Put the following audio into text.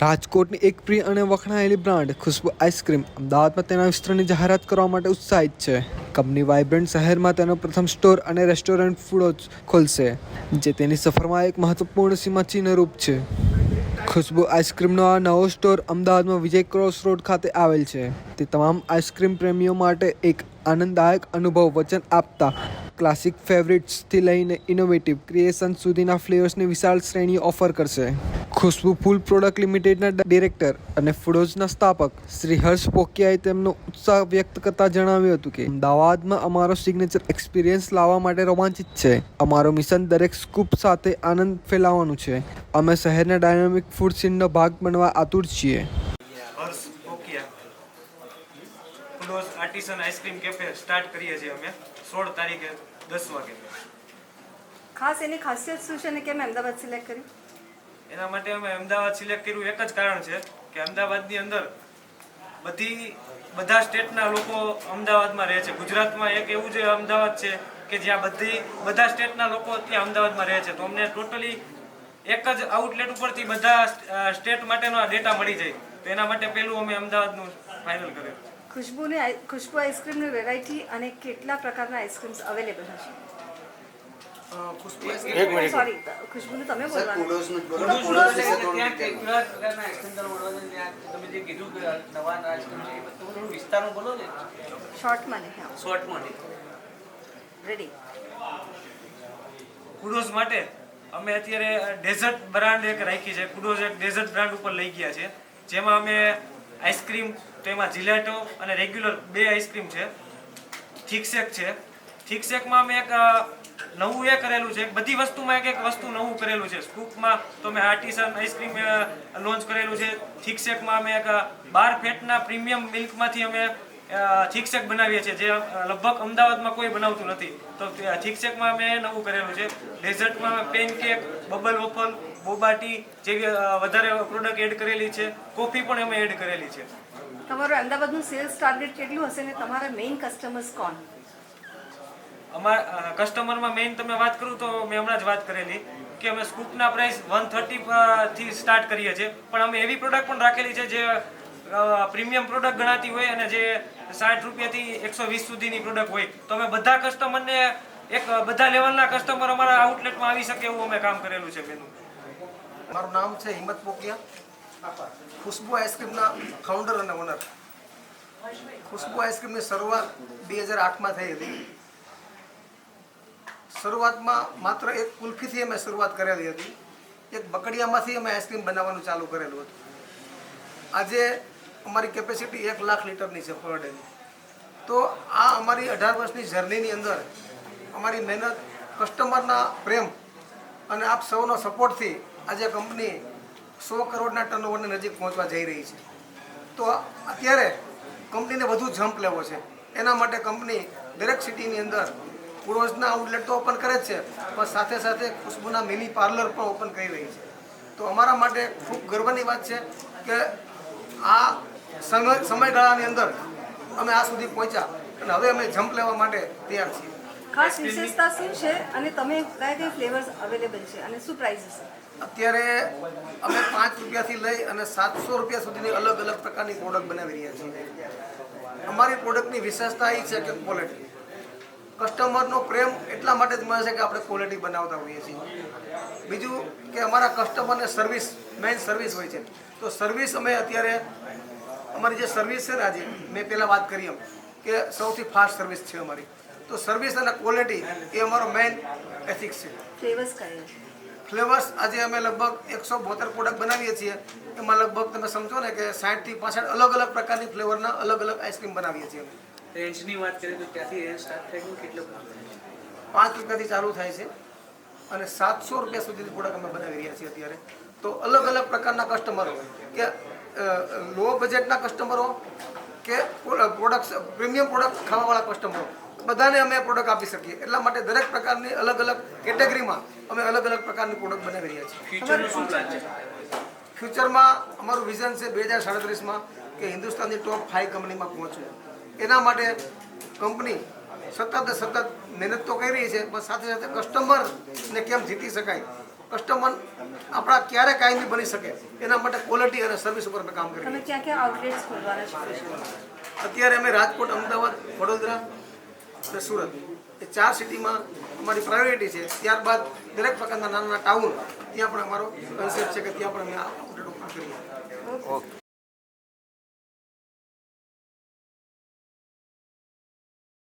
રાજકોટની એક પ્રિય અને વખણાયેલી બ્રાન્ડ ખુશ્બુ આઈસ્ક્રીમ અમદાવાદમાં તેના વિસ્તરણની જાહેરાત કરવા માટે ઉત્સાહિત છે. કંપની વાઇબ્રન્ટ શહેરમાં તેનો પ્રથમ સ્ટોર અને રેસ્ટોરન્ટ ફૂડો ખોલશે, જે તેની સફરમાં એક મહત્વપૂર્ણ સીમાચિહ્નરૂપ છે. ખુશ્બુ આઈસ્ક્રીમનો આ નવો સ્ટોર અમદાવાદમાં વિજય ક્રોસ રોડ ખાતે આવેલ છે. તે તમામ આઈસ્ક્રીમ પ્રેમીઓ માટે એક આનંદદાયક અનુભવ વચન આપતા ક્લાસિક ફેવરિટ્સથી લઈને ઇનોવેટિવ ક્રિએશન સુધીના ફ્લેવર્સની વિશાળ શ્રેણી ઓફર કરશે. ખુશ્બુ ફૂલ પ્રોડક્ટ લિમિટેડના ડિરેક્ટર અને ફૂડોઝના સ્થાપક શ્રી હર્ષ પોકિયાએ તેમનો ઉત્સાહ વ્યક્ત કરતા જણાવ્યું હતું કે અમદાવાદમાં અમારો સિગ્નેચર એક્સપિરિયન્સ લાવવા માટે રોમાંચિત છે. અમારો મિશન દરેક સ્કૂપ સાથે આનંદ ફેલાવવાનું છે. અમે શહેરના ડાયનામિક ફૂડ સીનનો ભાગ બનવા આતુર છીએ. Harsh artisan ice cream cafe start કરીએ છીએ અમે સોળ તારીખે દસ વાગે. ખાસ એની ખાસિયત શું છે ને કેમ અમદાવાદ સિલેક્ટ કર્યું? એના માટે અમે અમદાવાદ સિલેક્ટ કર્યું. એક જ કારણ છે કે અમદાવાદની અંદર બધી, બધા સ્ટેટના લોકો અમદાવાદમાં રહે છે. ગુજરાતમાં એક એવું જે અમદાવાદ છે કે જ્યાં બધી, બધા સ્ટેટના લોકો ત્યાં અમદાવાદમાં રહે છે. તો અમને ટોટલી એક જ આઉટલેટ ઉપરથી બધા સ્ટેટ માટેનો ડેટા મળી જાય. તો એના માટે પહેલું અમે અમદાવાદનું ફાઇનલ કર્યું. ખુશ્બુની, ખુશ્બુ આઈસ્ક્રીમની વેરાયટી અને કેટલા પ્રકારના આઈસ્ક્રીમ્સ અવેલેબલ હશે? એક મિનિટ. સોરી ખુશ્બુનું તમે બોલવાનું. તમે શોર્ટમાં શોર્ટમાં રેડી કુડોઝ માટે અમે અત્યારે ડેઝર્ટ બ્રાન્ડ એક રાખી છે. કુડોઝ એક ડેઝર્ટ બ્રાન્ડ ઉપર લઈ ગયા છે. જેમાં અમે આઈસ્ક્રીમ તો એમાં જિલેટો અને રેગ્યુલર બે આઈસ્ક્રીમ છે. થિકસેક છે. થિકસેકમાં અમે એક નવું એ કરેલું છે. બધી વસ્તુમાં એક એક વસ્તુ નવું કરેલું છે. સ્કૂપમાં તો મેં આર્ટિસન આઈસ્ક્રીમ લોન્ચ કરેલું છે. થિકસેકમાં અમે એક બાર ફેટના પ્રીમિયમ મિલ્કમાંથી અમે થિકસેક બનાવીએ છીએ. જે લગભગ અમદાવાદમાં કોઈ બનાવતું નથી. તો થિકસેકમાં અમે નવું કરેલું છે. ડેઝર્ટમાં pancake bubble waffle boba tea જેવી વધારે પ્રોડક્ટ એડ કરેલી છે. કોફી પણ અમે એડ કરેલી છે. તમારું અમદાવાદનું સેલ્સ ટાર્ગેટ કેટલું હશે ને તમારા મેઇન કસ્ટમર્સ કોણ? અમારા કસ્ટમરમાં મેઇન તમે વાત કરું તો મેં હમણાં જ વાત કરેલી કે અમે સ્કૂપના પ્રાઇસ વન થર્ટીથી સ્ટાર્ટ કરીએ છીએ. પણ અમે એવી પ્રોડક્ટ પણ રાખેલી છે જે પ્રીમિયમ પ્રોડક્ટ ગણાતી હોય અને જે સાઠ રૂપિયાથી એકસો વીસ સુધીની પ્રોડક્ટ હોય. તો અમે બધા કસ્ટમરને એક બધા લેવલના કસ્ટમર અમારા આઉટલેટમાં આવી શકે એવું અમે કામ કરેલું છે બેનું મારું નામ છે હિંમત પોકિયા. ખુશ્બુ આઈસ્ક્રીમના ફાઉન્ડર અને ઓનર ખુશ્બુ આઈસ્ક્રીમની શરૂઆત બે હજાર આઠમાં થઈ હતી. શરૂઆતમાં માત્ર એક કુલ્ફીથી અમે શરૂઆત કરેલી હતી. એક બકડિયામાંથી અમે આઈસ્ક્રીમ બનાવવાનું ચાલુ કરેલું હતું. આજે અમારી કેપેસિટી એક લાખ લીટરની છે પર ડેની તો આ અમારી અઢાર વર્ષની જર્નીની અંદર અમારી મહેનત કસ્ટમરના પ્રેમ અને આપ સૌનો સપોર્ટથી આજે કંપની સો કરોડના ટર્નઓવરની નજીક પહોંચવા જઈ રહી છે. તો અત્યારે કંપનીને વધુ જમ્પ લેવો છે. એના માટે કંપની દરેક સિટીની અંદર પૂર્વજના આઉટલેટ તો ઓપન કરે જ છે પણ સાથે સાથે ખુશ્બુના મિની પાર્લર પણ ઓપન કરી રહી છે. તો અમારા માટે ખૂબ ગર્વની વાત છે કે આ સમય સમયગાળાની અંદર અમે આ સુધી પહોંચ્યા અને હવે અમે જમ્પ લેવા માટે તૈયાર છીએ. ખાસ વિશેષતા શું છે અને તમે કયા કયા ફ્લેવર્સ અવેલેબલ છે અને શું પ્રાઇસ હશે? અત્યારે અમે પાંચ રૂપિયાથી લઈ અને સાતસો રૂપિયા સુધીની અલગ અલગ પ્રકારની પ્રોડક્ટ બનાવી રહ્યા છીએ. અમારી પ્રોડક્ટની વિશેષતા એ છે કે ક્વોલિટી કસ્ટમરનો પ્રેમ એટલા માટે જ મળે છે કે આપણે ક્વોલિટી બનાવતા હોઈએ છીએ. બીજું કે અમારા કસ્ટમરને સર્વિસ મેઇન સર્વિસ હોય છે. તો સર્વિસ અમે અત્યારે અમારી જે સર્વિસ છે ને આજે મેં પહેલાં વાત કરી એમ કે સૌથી ફાસ્ટ સર્વિસ છે અમારી. તો સર્વિસ અને ક્વોલિટી એ અમારો મેઇન એથિક્સ છે. ફ્લેવર્સ ફ્લેવર્સ આજે અમે લગભગ એકસો બોતેર પ્રોડક્ટ બનાવીએ છીએ. એમાં લગભગ તમે સમજો ને કે સાઠથી પાસઠ અલગ અલગ પ્રકારની ફ્લેવરના અલગ અલગ આઈસ્ક્રીમ બનાવીએ છીએ અમે. રેન્જની વાત કરીએ તો ક્યાંથી રેન્જ સ્ટાર્ટ થાય છે કેટલો પાંચ રૂપિયાથી ચાલુ થાય છે અને સાતસો રૂપિયા સુધીની પ્રોડક્ટ અમે બનાવી રહ્યા છીએ અત્યારે. તો અલગ અલગ પ્રકારના કસ્ટમરો કે લો બજેટના કસ્ટમરો કે પ્રોડક્ટ પ્રીમિયમ પ્રોડક્ટ ખાવાવાળા કસ્ટમરો બધાને અમે પ્રોડક્ટ આપી શકીએ. એટલા માટે દરેક પ્રકારની અલગ અલગ કેટેગરીમાં અમે અલગ અલગ પ્રકારની પ્રોડક્ટ બનાવી રહ્યા છીએ. ફ્યુચરનું શું પ્લાન છે? ફ્યુચરમાં અમારું વિઝન છે બે હજાર સાડત્રીસમાં કે હિન્દુસ્તાનની ટોપ ફાઈવ કંપનીમાં પહોંચવું. એના માટે કંપની સતત સતત મહેનત તો કરી રહી છે પણ સાથે સાથે કસ્ટમરને કેમ જીતી શકાય? કસ્ટમર આપણા ક્યારે કાયમી બની શકે એના માટે ક્વોલિટી અને સર્વિસ ઉપર અમે કામ કરીએ અત્યારે અમે રાજકોટ અમદાવાદ વડોદરા અને સુરત. એ ચાર સિટીમાં અમારી પ્રાયોરિટી છે. ત્યારબાદ દરેક પ્રકારના નાના નાના ટાઉન ત્યાં પણ અમારો કન્સેપ્ટ છે કે ત્યાં પણ અમે આઉટલેટ ઓપન કરીએ. ઓકે